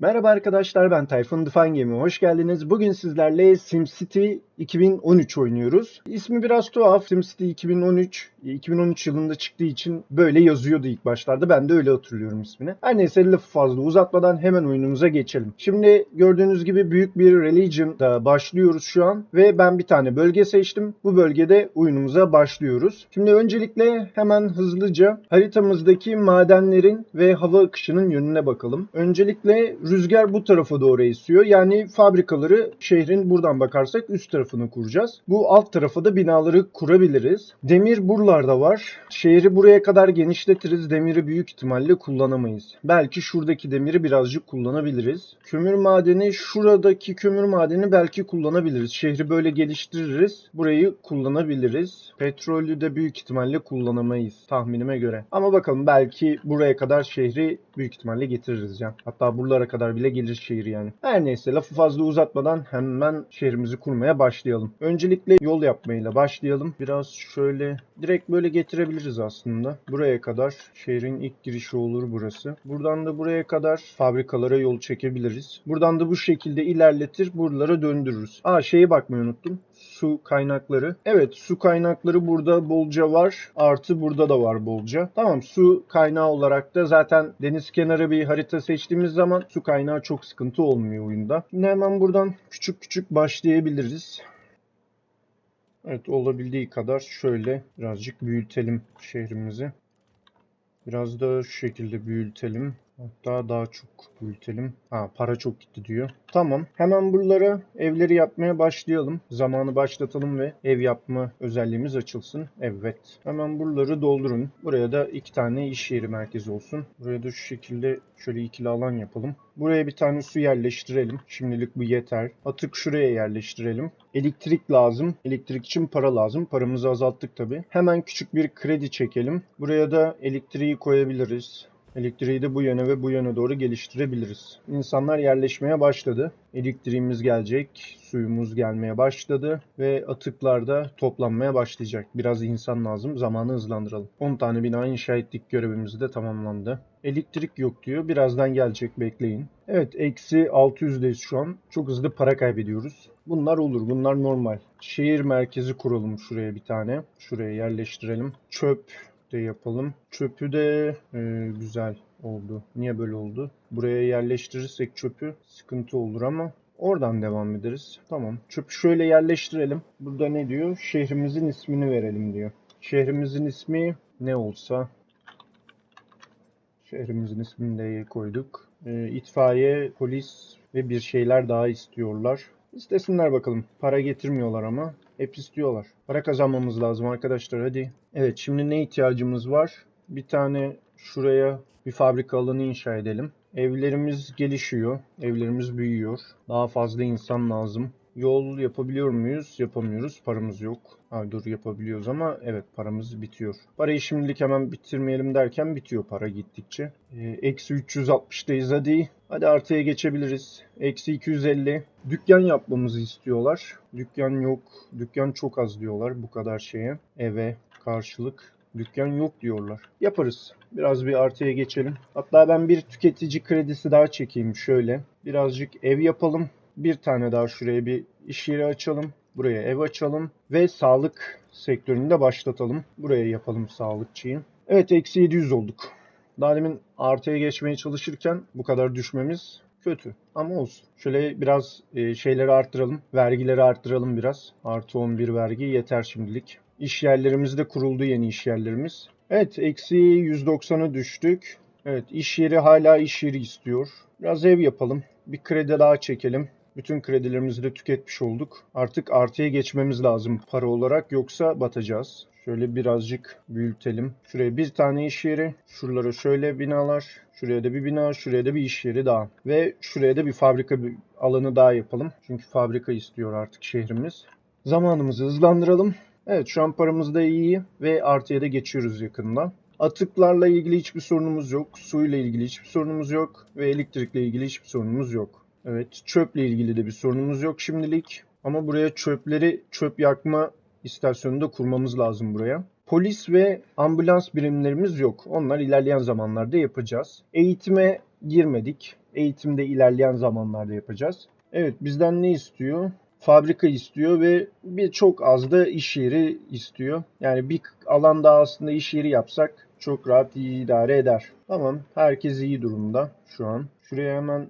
Merhaba arkadaşlar ben Tayfun Define Game'e hoş geldiniz. Bugün sizlerle SimCity 2013 oynuyoruz. İsmi biraz tuhaf. SimCity 2013 2013 yılında çıktığı için böyle yazıyordu ilk başlarda. Ben de öyle hatırlıyorum ismini. Her neyse lafı fazla uzatmadan hemen oyunumuza geçelim. Şimdi gördüğünüz gibi büyük bir Religion'da başlıyoruz şu an ve ben bir tane bölge seçtim. Bu bölgede oyunumuza başlıyoruz. Şimdi öncelikle hemen hızlıca haritamızdaki madenlerin ve hava akışının yönüne bakalım. Öncelikle rüzgar bu tarafa doğru esiyor. Yani fabrikaları şehrin buradan bakarsak üst tarafını kuracağız. Bu alt tarafa da binaları kurabiliriz. Demir buralarda var. Şehri buraya kadar genişletiriz. Demiri büyük ihtimalle kullanamayız. Belki şuradaki demiri birazcık kullanabiliriz. Kömür madeni şuradaki kömür madeni belki kullanabiliriz. Şehri böyle geliştiririz. Burayı kullanabiliriz. Petrolü de büyük ihtimalle kullanamayız tahminime göre. Ama bakalım belki buraya kadar şehri büyük ihtimalle getiririz ya. Hatta buralara kadar bile gelir şehir yani. Her neyse lafı fazla uzatmadan hemen şehrimizi kurmaya başlayalım. Öncelikle yol yapmayla başlayalım. Biraz şöyle direkt böyle getirebiliriz aslında. Buraya kadar şehrin ilk girişi olur burası. Buradan da buraya kadar fabrikalara yol çekebiliriz. Buradan da bu şekilde ilerletir buralara döndürürüz. Aa şeye bakmayı unuttum su kaynakları. Evet su kaynakları burada bolca var. Artı burada da var bolca. Tamam su kaynağı olarak da zaten deniz kenarı bir harita seçtiğimiz zaman su kaynağı çok sıkıntı olmuyor oyunda. Şimdi hemen buradan küçük küçük başlayabiliriz. Evet olabildiği kadar şöyle birazcık büyütelim şehrimizi. Biraz da şu şekilde büyütelim. Hatta daha çok büyütelim. Ha para çok gitti diyor. Tamam. Hemen buralara evleri yapmaya başlayalım. Zamanı başlatalım ve ev yapma özelliğimiz açılsın. Evet. Hemen buraları doldurun. Buraya da iki tane iş yeri merkezi olsun. Buraya da şu şekilde şöyle ikili alan yapalım. Buraya bir tane su yerleştirelim. Şimdilik bu yeter. Atık şuraya yerleştirelim. Elektrik lazım. Elektrik için para lazım. Paramızı azalttık tabi. Hemen küçük bir kredi çekelim. Buraya da elektriği koyabiliriz. Elektriği de bu yöne ve bu yöne doğru geliştirebiliriz. İnsanlar yerleşmeye başladı. Elektriğimiz gelecek, suyumuz gelmeye başladı ve atıklar da toplanmaya başlayacak. Biraz insan lazım, zamanı hızlandıralım. 10 tane bina inşa ettik, görevimiz de tamamlandı. Elektrik yok diyor, birazdan gelecek, bekleyin. Evet, eksi 600'deyiz şu an. Çok hızlı para kaybediyoruz. Bunlar olur, bunlar normal. Şehir merkezi kuralım şuraya bir tane. Şuraya yerleştirelim. Çöp de yapalım. Çöpü de e, güzel oldu. Niye böyle oldu? Buraya yerleştirirsek çöpü sıkıntı olur ama oradan devam ederiz. Tamam. Çöpü şöyle yerleştirelim. Burada ne diyor? Şehrimizin ismini verelim diyor. Şehrimizin ismi ne olsa şehrimizin ismini de koyduk. E, itfaiye, polis ve bir şeyler daha istiyorlar. İstesinler bakalım. Para getirmiyorlar ama hep istiyorlar. Para kazanmamız lazım arkadaşlar hadi. Evet şimdi ne ihtiyacımız var? Bir tane şuraya bir fabrika alanı inşa edelim. Evlerimiz gelişiyor. Evlerimiz büyüyor. Daha fazla insan lazım. Yol yapabiliyor muyuz? Yapamıyoruz. Paramız yok. Ha, dur yapabiliyoruz ama evet paramız bitiyor. Parayı şimdilik hemen bitirmeyelim derken bitiyor para gittikçe. Ee, Eksi 360'dayız hadi. Hadi artıya geçebiliriz. Eksi 250. Dükkan yapmamızı istiyorlar. Dükkan yok. Dükkan çok az diyorlar bu kadar şeye. Eve karşılık. Dükkan yok diyorlar. Yaparız. Biraz bir artıya geçelim. Hatta ben bir tüketici kredisi daha çekeyim şöyle. Birazcık ev yapalım. Bir tane daha şuraya bir iş yeri açalım. Buraya ev açalım. Ve sağlık sektöründe başlatalım. Buraya yapalım sağlıkçıyı. Evet eksi 700 olduk. Daha demin artıya geçmeye çalışırken bu kadar düşmemiz kötü. Ama olsun. Şöyle biraz e, şeyleri arttıralım. Vergileri arttıralım biraz. Artı 11 vergi yeter şimdilik. İş yerlerimiz de kuruldu yeni iş yerlerimiz. Evet eksi 190'a düştük. Evet iş yeri hala iş yeri istiyor. Biraz ev yapalım. Bir kredi daha çekelim. Bütün kredilerimizi de tüketmiş olduk. Artık artıya geçmemiz lazım para olarak yoksa batacağız. Şöyle birazcık büyütelim. Şuraya bir tane iş yeri. Şuralara şöyle binalar. Şuraya da bir bina. Şuraya da bir iş yeri daha. Ve şuraya da bir fabrika bir alanı daha yapalım. Çünkü fabrika istiyor artık şehrimiz. Zamanımızı hızlandıralım. Evet şu an paramız da iyi ve artıya da geçiyoruz yakında. Atıklarla ilgili hiçbir sorunumuz yok. Suyla ilgili hiçbir sorunumuz yok. Ve elektrikle ilgili hiçbir sorunumuz yok. Evet çöple ilgili de bir sorunumuz yok şimdilik. Ama buraya çöpleri çöp yakma istasyonunu da kurmamız lazım buraya. Polis ve ambulans birimlerimiz yok. Onlar ilerleyen zamanlarda yapacağız. Eğitime girmedik. eğitimde ilerleyen zamanlarda yapacağız. Evet bizden ne istiyor? Fabrika istiyor ve bir çok az da iş yeri istiyor. Yani bir alanda aslında iş yeri yapsak çok rahat idare eder. Tamam herkes iyi durumda şu an. Şuraya hemen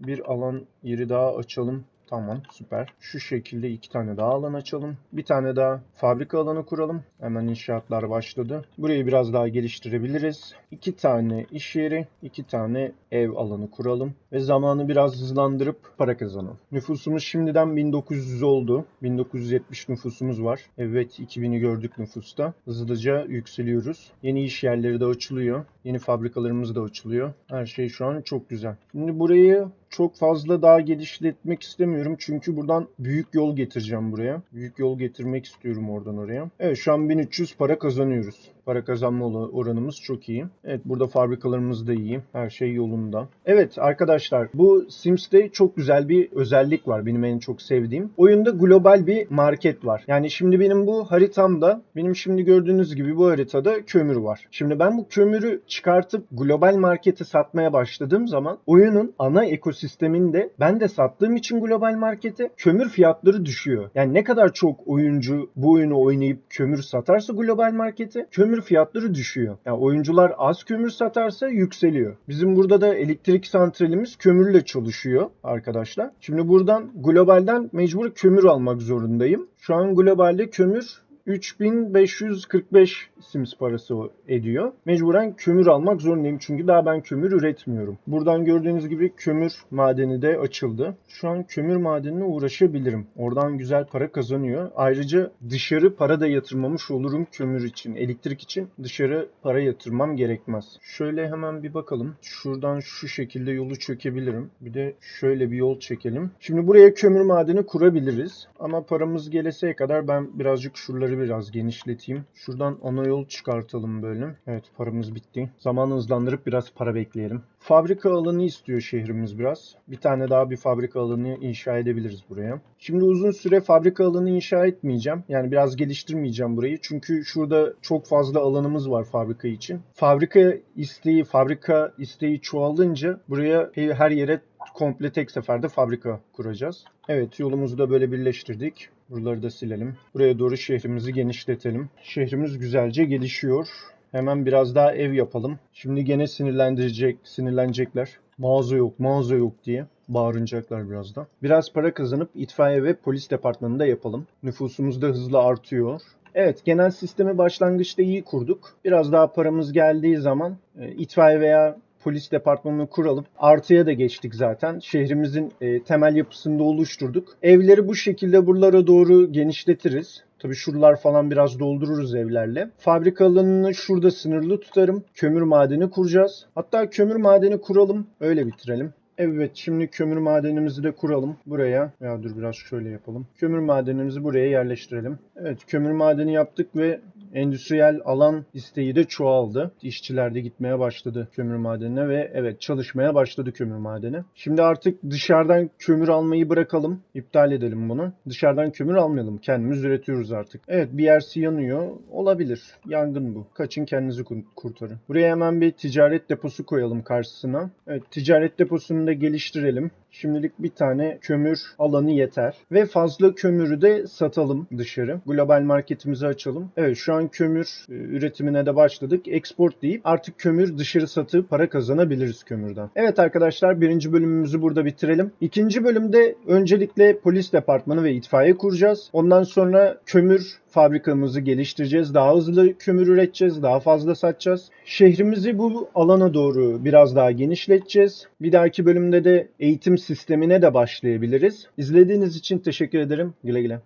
bir alan yeri daha açalım. Tamam süper. Şu şekilde iki tane daha alan açalım. Bir tane daha fabrika alanı kuralım. Hemen inşaatlar başladı. Burayı biraz daha geliştirebiliriz. İki tane iş yeri, iki tane ev alanı kuralım. Ve zamanı biraz hızlandırıp para kazanalım. Nüfusumuz şimdiden 1900 oldu. 1970 nüfusumuz var. Evet 2000'i gördük nüfusta. Hızlıca yükseliyoruz. Yeni iş yerleri de açılıyor. Yeni fabrikalarımız da açılıyor. Her şey şu an çok güzel. Şimdi burayı çok fazla daha genişletmek istemiyorum. Çünkü buradan büyük yol getireceğim buraya. Büyük yol getirmek istiyorum oradan oraya. Evet şu an 1300 para kazanıyoruz. Para kazanma oranımız çok iyi. Evet burada fabrikalarımız da iyi. Her şey yolunda. Evet arkadaşlar bu Sims'te çok güzel bir özellik var. Benim en çok sevdiğim. Oyunda global bir market var. Yani şimdi benim bu haritamda benim şimdi gördüğünüz gibi bu haritada kömür var. Şimdi ben bu kömürü çıkartıp global markete satmaya başladığım zaman oyunun ana ekosisteminde ben de sattığım için global markete kömür fiyatları düşüyor. Yani ne kadar çok oyuncu bu oyunu oynayıp kömür satarsa global markete kömür fiyatları düşüyor. Yani oyuncular az kömür satarsa yükseliyor. Bizim burada da elektrik santralimiz kömürle çalışıyor arkadaşlar. Şimdi buradan globalden mecbur kömür almak zorundayım. Şu an globalde kömür 3545 Sims parası ediyor. Mecburen kömür almak zorundayım çünkü daha ben kömür üretmiyorum. Buradan gördüğünüz gibi kömür madeni de açıldı. Şu an kömür madenine uğraşabilirim. Oradan güzel para kazanıyor. Ayrıca dışarı para da yatırmamış olurum kömür için. Elektrik için dışarı para yatırmam gerekmez. Şöyle hemen bir bakalım. Şuradan şu şekilde yolu çökebilirim. Bir de şöyle bir yol çekelim. Şimdi buraya kömür madeni kurabiliriz. Ama paramız geleseye kadar ben birazcık şuraları biraz genişleteyim. Şuradan ana yol çıkartalım böyle. Evet paramız bitti. Zamanı hızlandırıp biraz para bekleyelim. Fabrika alanı istiyor şehrimiz biraz. Bir tane daha bir fabrika alanı inşa edebiliriz buraya. Şimdi uzun süre fabrika alanı inşa etmeyeceğim. Yani biraz geliştirmeyeceğim burayı. Çünkü şurada çok fazla alanımız var fabrika için. Fabrika isteği, fabrika isteği çoğalınca buraya her yere komple tek seferde fabrika kuracağız. Evet yolumuzu da böyle birleştirdik. Buraları da silelim. Buraya doğru şehrimizi genişletelim. Şehrimiz güzelce gelişiyor. Hemen biraz daha ev yapalım. Şimdi gene sinirlendirecek, sinirlenecekler. Mağaza yok, mağaza yok diye bağıracaklar biraz da. Biraz para kazanıp itfaiye ve polis departmanında yapalım. Nüfusumuz da hızla artıyor. Evet genel sistemi başlangıçta iyi kurduk. Biraz daha paramız geldiği zaman e, itfaiye veya polis departmanını kuralım. Artıya da geçtik zaten. Şehrimizin e, temel yapısını da oluşturduk. Evleri bu şekilde buralara doğru genişletiriz. Tabii şuralar falan biraz doldururuz evlerle. Fabrika alanını şurada sınırlı tutarım. Kömür madeni kuracağız. Hatta kömür madeni kuralım. Öyle bitirelim. Evet şimdi kömür madenimizi de kuralım buraya. Ya dur biraz şöyle yapalım. Kömür madenimizi buraya yerleştirelim. Evet kömür madeni yaptık ve endüstriyel alan isteği de çoğaldı. İşçiler de gitmeye başladı kömür madenine ve evet çalışmaya başladı kömür madeni. Şimdi artık dışarıdan kömür almayı bırakalım. İptal edelim bunu. Dışarıdan kömür almayalım. Kendimiz üretiyoruz artık. Evet bir yersi yanıyor. Olabilir. Yangın bu. Kaçın kendinizi kurtarın. Buraya hemen bir ticaret deposu koyalım karşısına. Evet ticaret deposunu da geliştirelim. Şimdilik bir tane kömür alanı yeter. Ve fazla kömürü de satalım dışarı. Global marketimizi açalım. Evet şu an kömür e, üretimine de başladık. Export deyip artık kömür dışarı satıp para kazanabiliriz kömürden. Evet arkadaşlar birinci bölümümüzü burada bitirelim. İkinci bölümde öncelikle polis departmanı ve itfaiye kuracağız. Ondan sonra kömür fabrikamızı geliştireceğiz. Daha hızlı kömür üreteceğiz. Daha fazla satacağız. Şehrimizi bu alana doğru biraz daha genişleteceğiz. Bir dahaki bölümde de eğitim sistemine de başlayabiliriz. İzlediğiniz için teşekkür ederim. Güle güle.